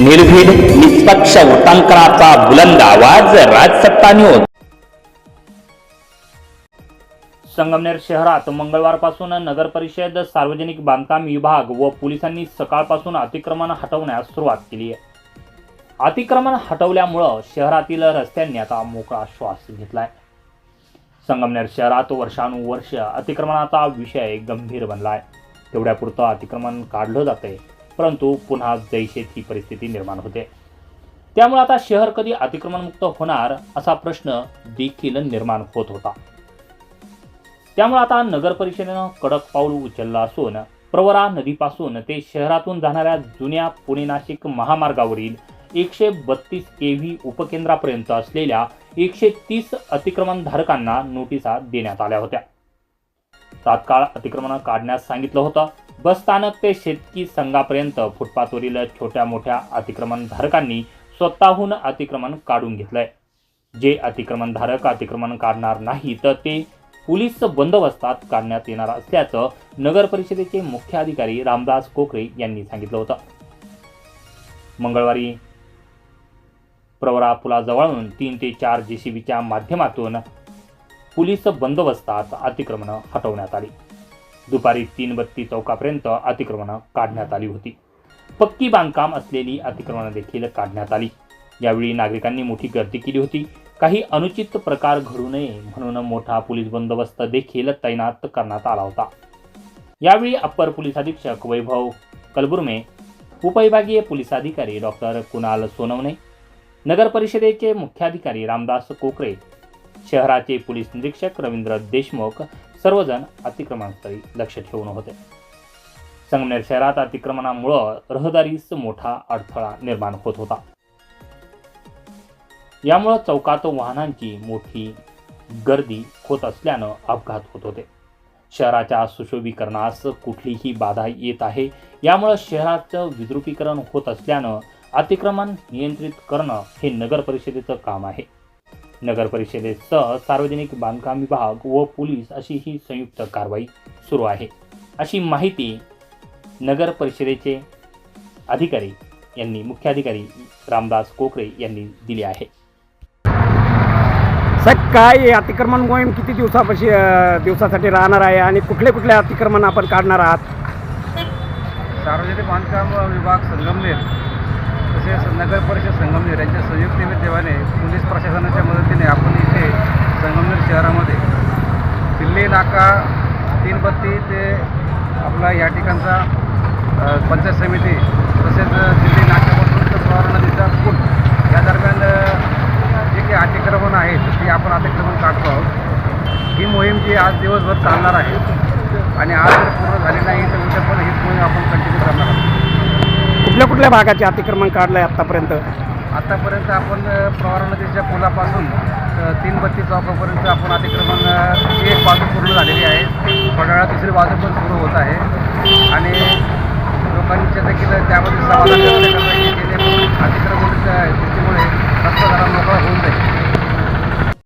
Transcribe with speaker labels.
Speaker 1: निर्भीड निष्पक्ष वृत्तांकनाचा बुलंद आवाज राजसत्ता न्यूज संगमनेर शहरात मंगळवारपासून नगर परिषद सार्वजनिक बांधकाम विभाग व पोलिसांनी सकाळपासून अतिक्रमण हटवण्यास सुरुवात केली आहे. अतिक्रमण हटवल्यामुळं शहरातील रस्त्यांनी आता मोकळा श्वास घेतलाय. संगमनेर शहरात वर्षानुवर्ष अतिक्रमणाचा विषय गंभीर बनलाय. तेवढ्यापुरतं अतिक्रमण काढलं जातंय. परंतु पुन्हा जैसे परिस्थिती निर्माण होते. त्यामुळे आता शहर कधी अतिक्रमणमुक्त होणार असा प्रश्न देखील निर्माण होत होता. त्यामुळे आता नगर परिषदेनं कडक पाऊल उचललं असून प्रवरा नदीपासून ते शहरातून जाणाऱ्या जुन्या पुणे नाशिक महामार्गावरील एकशे बत्तीस के व्ही उपकेंद्रापर्यंत असलेल्या एकशे तीस अतिक्रमणधारकांना नोटिसा देण्यात आल्या होत्या. तात्काळ अतिक्रमण काढण्यास सांगितलं होतं. बसस्थानक ते शेतकी संघापर्यंत फुटपाथवरील छोट्या मोठ्या अतिक्रमणधारकांनी स्वतःहून अतिक्रमण काढून घेतलंय. जे अतिक्रमणधारक अतिक्रमण काढणार नाही तर ते पोलीस बंदोबस्तात काढण्यात येणार असल्याचं नगर परिषदेचे मुख्य अधिकारी रामदास कोकरे यांनी सांगितलं होतं. मंगळवारी प्रवरा पुलाजवळून तीन ते चार जेसीबीच्या माध्यमातून पोलीस बंदोबस्तात अतिक्रमण हटवण्यात आली. दुपारी तीन बत्ती चौकापर्यंत अतिक्रमणं काढण्यात आली होती. पक्की बांधकाम असलेली अतिक्रमणं देखील काढण्यात आली. यावेळी नागरिकांनी मोठी गर्दी केली होती. काही अनुचित प्रकार घडू नये म्हणून मोठा पोलीस बंदोबस्त देखील तैनात करण्यात आला होता. यावेळी अप्पर पोलीस अधीक्षक वैभव कलबुर्मे उपविभागीय पोलीस अधिकारी डॉक्टर कुणाल सोनवणे नगर परिषदेचे मुख्याधिकारी रामदास कोकरे शहराचे पोलीस निरीक्षक रवींद्र देशमुख सर्वजण अतिक्रमणस्थळी लक्ष ठेवून होते. संगमनेर शहरात अतिक्रमणामुळं रहदारीस मोठा अडथळा निर्माण होत होता. यामुळं चौकात वाहनांची मोठी गर्दी होत असल्यानं अपघात होत होते. शहराच्या सुशोभीकरणास कुठलीही बाधा येत आहे यामुळं शहराचं विद्रुपीकरण होत असल्यानं अतिक्रमण नियंत्रित करणं हे नगर परिषदेचं काम आहे. नगर परिषदेसह सार्वजनिक बांधकाम विभाग व पोलीस अशी ही संयुक्त कारवाई सुरू आहे. अशी माहिती नगर परिषदेचे अधिकारी यांनी मुख्याधिकारी रामदास कोकरे यांनी दिली आहे.
Speaker 2: साहेब काय हे अतिक्रमण मोहीम किती दिवसापाशी दिवसासाठी राहणार आहे आणि कुठले कुठले अतिक्रमण आपण काढणार आहात?
Speaker 3: सार्वजनिक बांधकाम विभाग संगमनेर. तसेच नगर परिषद संगमनेर यांच्या संयुक्त विद्यमाने पोलीस प्रशासनाच्या मदतीने आपण इथे संगमनेर शहरामध्ये दिल्ली नाका तीन बत्ती ते आपला या ठिकाणचा पंचायत समिती तसेच दिल्ली नाक्यापासून तर प्रवरा नदीचा पूल या दरम्यान जे काही अतिक्रमण आहेत ते आपण अतिक्रमण काढतो आहोत. ही मोहीम जी आज दिवसभर चालणार आहे आणि आज जर पूर्ण झाली नाही तर उद्या पण ही मोहीम आपण कंटिन्यू करणार आहोत.
Speaker 2: कुठल्या कुठल्या भागाचे अतिक्रमण काढलं आहे आत्तापर्यंत
Speaker 3: आतापर्यंत आपण अ, नदीच्या पुलापासून तीन बत्ती चौकापर्यंत आपण अतिक्रमण एक बाजू पूर्ण झालेली आहे. थोड्या वेळात दुसरी बाजू पण सुरू होत आहे. आणि लोकांच्या देखील त्यामध्ये समाधान व्यक्त करत आहे रस्ता जरा मोकळा होऊन जाईल.